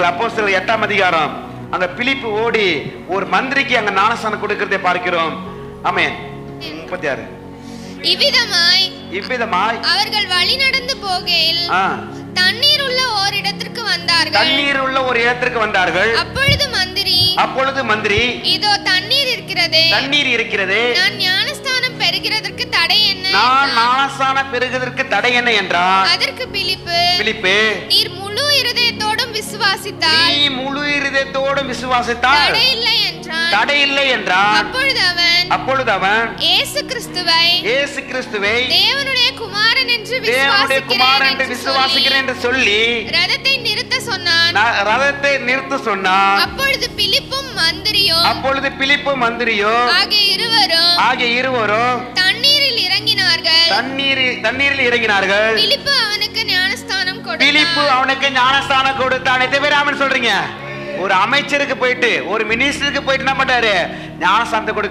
இல்லைங்களா அப்போ சில எட்டாம் அதிகாரம். அங்க பிலிப்பு ஓடி ஒரு மந்திரிக்கு அங்க ஞானஸ்தானம் கொடுக்கறதை பார்க்கிறோம். ஆமென். முப்பத்தி ஆறு இவ்விதமாய் இவ்விதமாய் அவர்கள் வழி நடந்து போகையில் தண்ணீர் உள்ள ஓரிடத்திற்கு வந்தார்கள். தண்ணீர் உள்ள ஒரு இடத்திற்கு வந்தார்கள். அப்பொழுது மந்திரி அப்பொழுது மந்திரி இதோ தண்ணீர் இருக்கிறதே. தண்ணீர் இருக்கிறது. நான் ஞானஸ்தானம் பெறுகிறதற்கு தடை என்ன நான் ஞானஸ்தான பெறுகிறதற்கு தடை என்ன என்றார்? அதற்கு பிலிப்பு பிலிப்பு நீர் விசுவாசித்தால் நீ முழு இருதயத்தோடு விசுவாசித்தால் தடை இல்லை என்றான் தடை இல்லை என்றான் அப்பொழுது அவன் அப்பொழுது அவன் இயேசு கிறிஸ்துவை இயேசு கிறிஸ்துவை தேவனுடைய குமாரன் என்று தேவனுடைய குமாரன் என்று விசுவாசிக்கிறேன் என்று சொல்லி ரதத்தை நிறுத்த சொன்னான். ரதத்தை நிறுத்த சொன்னான். அப்பொழுது பிலிப்பும் மந்திரியும் அப்பொழுது பிலிப்பு மந்திரியோ ஆகிய இருவரும் ஆகிய இருவரும் தண்ணீரில் இறங்கினார்கள். தண்ணீர் தண்ணீரில் இறங்கினார்கள். பிலிப்பு பிலிப்பு அவனுக்கு ஞானஸ்தானம் கொடுத்தான் எத்தனை சொல்றீங்க. ஒரு அமைச்சருக்கு போயிட்டு ஒரு மினிஸ்டருக்கு போயிட்டு என்ன பண்றாரு? ஞானஸ்தானத்தை கொடுக்க